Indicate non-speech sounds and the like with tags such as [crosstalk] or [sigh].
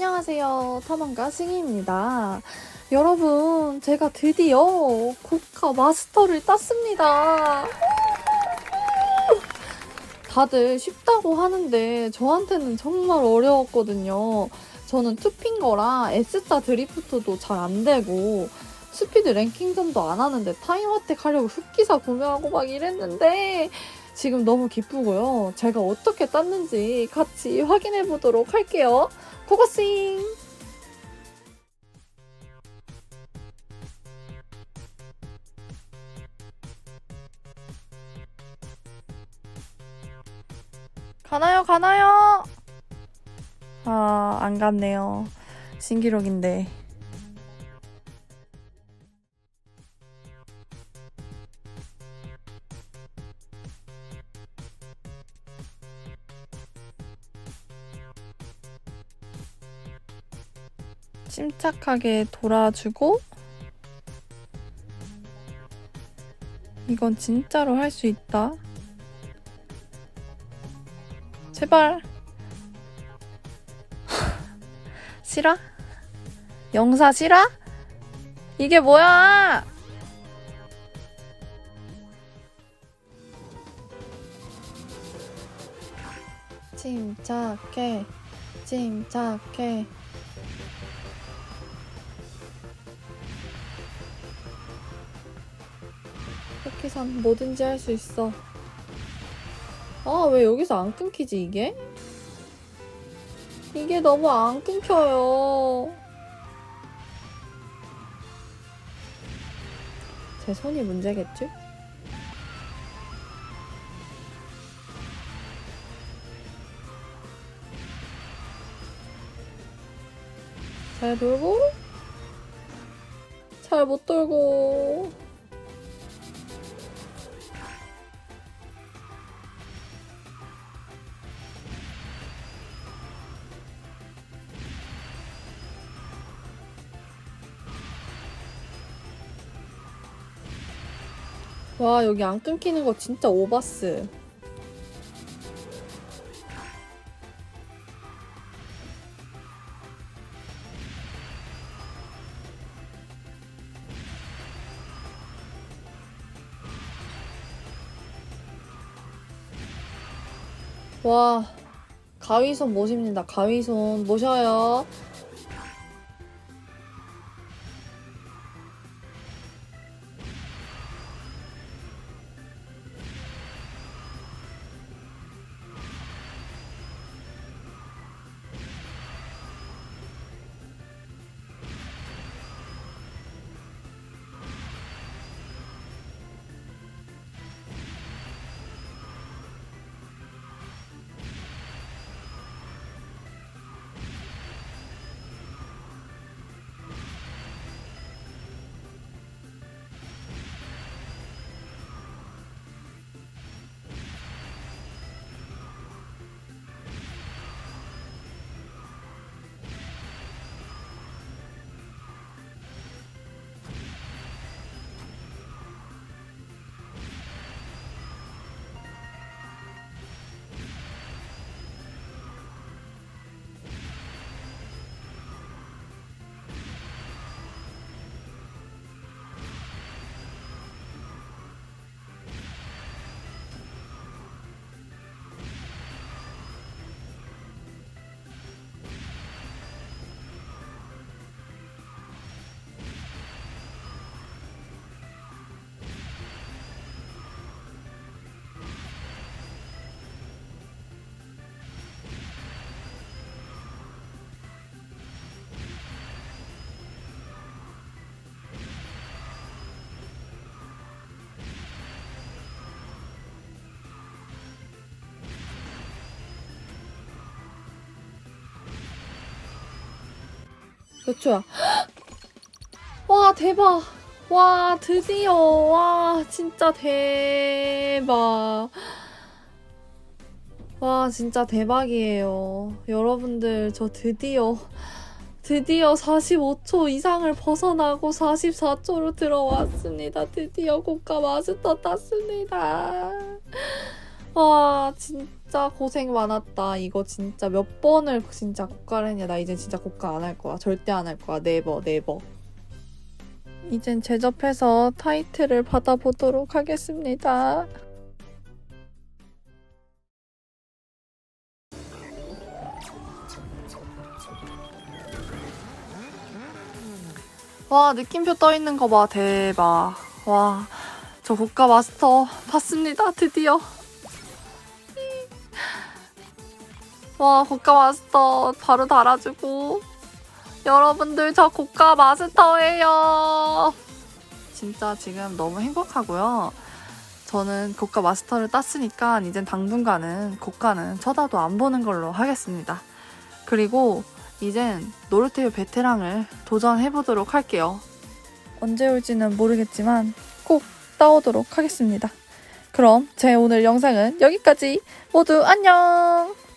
안녕하세요. 탐험가 승희입니다. 여러분, 제가 드디어 국가 마스터를 땄습니다. 다들 쉽다고 하는데 저한테는 정말 어려웠거든요. 저는 투핑거라 S자 드리프트도 잘 안 되고 스피드 랭킹전도 안 하는데 타임 어택 하려고 흑기사 구매하고 막 이랬는데 지금 너무 기쁘고요. 제가 어떻게 땄는지 같이 확인해 보도록 할게요. 고고싱! 가나요, 가나요? 아, 안 갔네요. 신기록인데. 침착하게 돌아주고 이건 진짜로 할 수 있다. 제발. [laughs] 싫어? 영사 싫어? 이게 뭐야? 침착해, 침착해. 흑기산 뭐든지 할 수 있어. 아, 왜 여기서 안 끊기지, 이게? 이게 너무 안 끊겨요. 제 손이 문제겠지? 잘 돌고, 잘 못 돌고. 와, 여기 안 끊기는 거 진짜 오바스. 와, 가위손 모십니다. 가위손 모셔요. 몇 초야? 와, 대박. 와, 드디어. 와, 진짜 대박. 와, 진짜 대박이에요. 여러분들, 저 드디어, 드디어 45초 이상을 벗어나고 44초로 들어왔습니다. 드디어 고가 마스터 땄습니다. 와, 진짜. 고생 많았다. 이거 진짜 몇 번을 진짜 고가를 했냐. 나 이제 진짜 고가 안 할 거야. 절대 안 할 거야. 네버, 네버. 이젠 제접해서 타이틀을 받아보도록 하겠습니다. 와, 느낌표 떠 있는 거 봐. 대박. 와, 저 고가 마스터 봤습니다. 드디어. 와, 고가 마스터 바로 달아주고. 여러분들, 저 고가 마스터예요. 진짜 지금 너무 행복하고요. 저는 고가 마스터를 땄으니까 이젠 당분간은 고가는 쳐다도 안 보는 걸로 하겠습니다. 그리고 이젠 노르테유 베테랑을 도전해보도록 할게요. 언제 올지는 모르겠지만 꼭 따오도록 하겠습니다. 그럼 제 오늘 영상은 여기까지. 모두 안녕!